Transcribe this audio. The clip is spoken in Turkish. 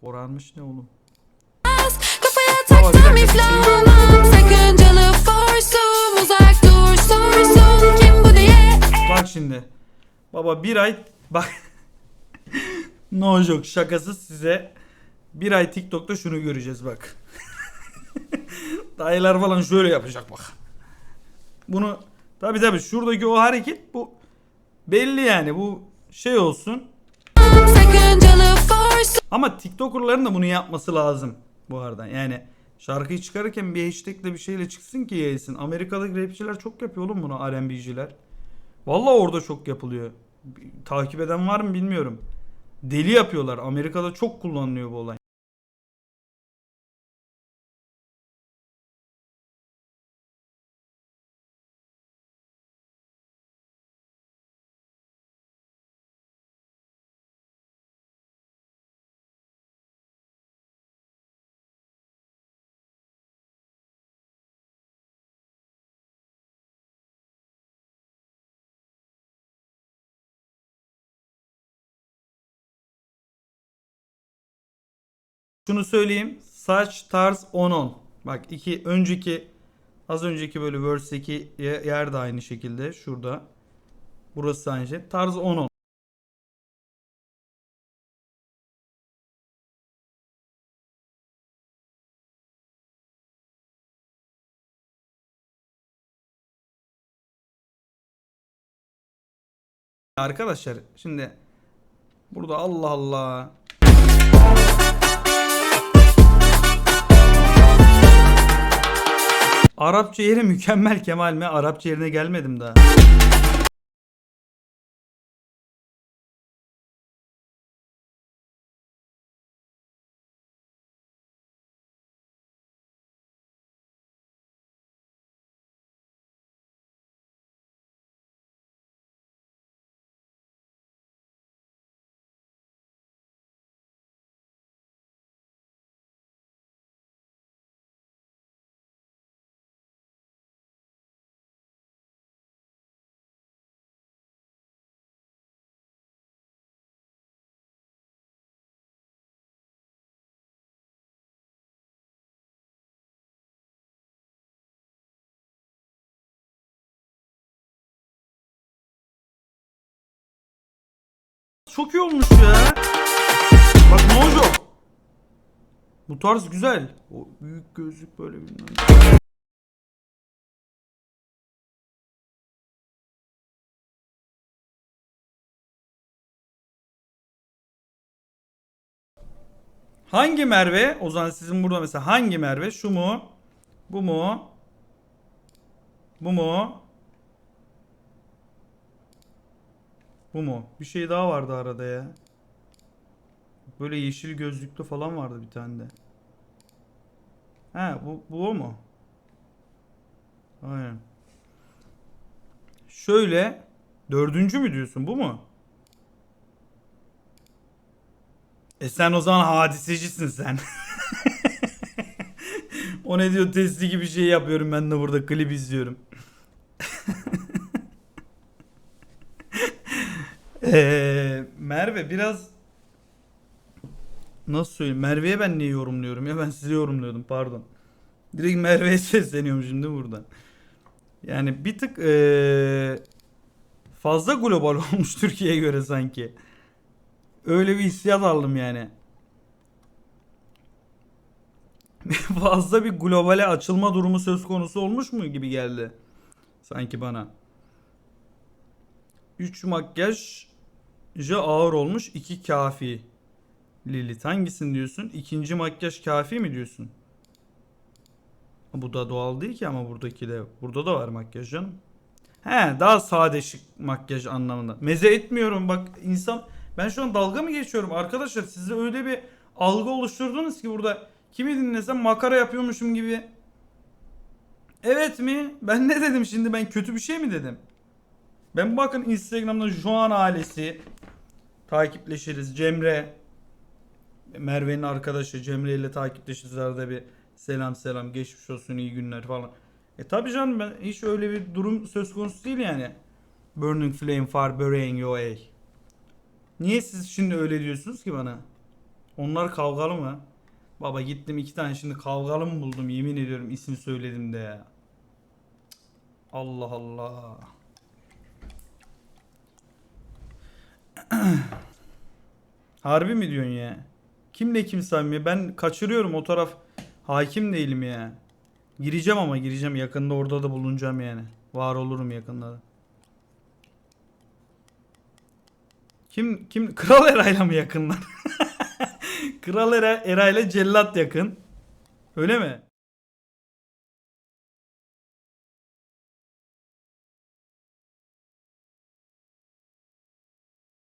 Korarmış ne oğlum? Kafaya iflah olmam Sakıncalı forsum Uzak dur sorsun Kim bu diye Bak şimdi. Baba bir ay bak. no joke şakasız size bir ay TikTok'ta şunu göreceğiz bak. Dayılar falan şöyle yapacak bak. Bunu tabi tabi şuradaki o hareket bu belli yani bu şey olsun. Forsum Ama TikToker'ların da bunu yapması lazım bu arada. Yani şarkıyı çıkarırken bir hashtag'le bir şeyle çıksın ki yayılsın. Amerika'daki rapçiler çok yapıyor oğlum bunu R&B'ciler. Vallahi orada çok yapılıyor. Takip eden var mı bilmiyorum. Deli yapıyorlar. Amerika'da çok kullanılıyor bu olay. Şunu söyleyeyim. Saç tarz 10-10. Bak iki önceki az önceki böyle verse'deki ye- yer de aynı şekilde. Şurada. Burası aynı şey. Tarz 10-10. Arkadaşlar şimdi burada Allah Allah Arapça yeri mükemmel Kemal mi? Arapça yerine gelmedim daha. Çok iyi olmuş ya. Bak ne olacak? Bu tarz güzel. O büyük gözlük böyle bilmem. Hangi Merve? O zaman sizin burada mesela hangi Merve? Şu mu? Bu mu? Bu mu? Bu mu? Bir şey daha vardı arada ya. Böyle yeşil gözlüklü falan vardı bir tane de. He bu, bu o mu? Aynen. Şöyle dördüncü mü diyorsun bu mu? E sen o zaman hadisecisin sen. o ne diyor testi gibi şey yapıyorum ben de burada klip izliyorum. Ee, Merve biraz nasıl söyleyeyim? Merve'ye ben niye yorumluyorum ya? Ben size yorumluyordum pardon. Direkt Merve'ye sesleniyorum şimdi buradan. Yani bir tık ee, fazla global olmuş Türkiye'ye göre sanki. Öyle bir hissiyat aldım yani. fazla bir globale açılma durumu söz konusu olmuş mu gibi geldi. Sanki bana. 3 makyaj ağır olmuş 2 kafi. Lilith hangisini diyorsun? İkinci makyaj kafi mi diyorsun? Bu da doğal değil ki ama buradaki de. Burada da var makyaj canım. He daha sade şık makyaj anlamında. Meze etmiyorum bak insan ben şu an dalga mı geçiyorum arkadaşlar size öyle bir algı oluşturdunuz ki burada kimi dinlesem makara yapıyormuşum gibi. Evet mi? Ben ne dedim şimdi ben kötü bir şey mi dedim? Ben bakın Instagram'da Juan ailesi takipleşiriz. Cemre Merve'nin arkadaşı Cemre ile takipleşiriz arada bir selam selam geçmiş olsun iyi günler falan. E tabi canım ben hiç öyle bir durum söz konusu değil yani. Burning flame far burning your way. Niye siz şimdi öyle diyorsunuz ki bana? Onlar kavgalı mı? Baba gittim iki tane şimdi kavgalı mı buldum yemin ediyorum isim söyledim de ya. Allah Allah. Harbi mi diyorsun ya? Kimle kim samimi? Ben kaçırıyorum o taraf. Hakim değilim ya. Gireceğim ama gireceğim yakında orada da bulunacağım yani. Var olurum yakında da. Kim kim Kral Eray'la mı yakınlar? Kral Era, Eray'la Cellat yakın. Öyle mi?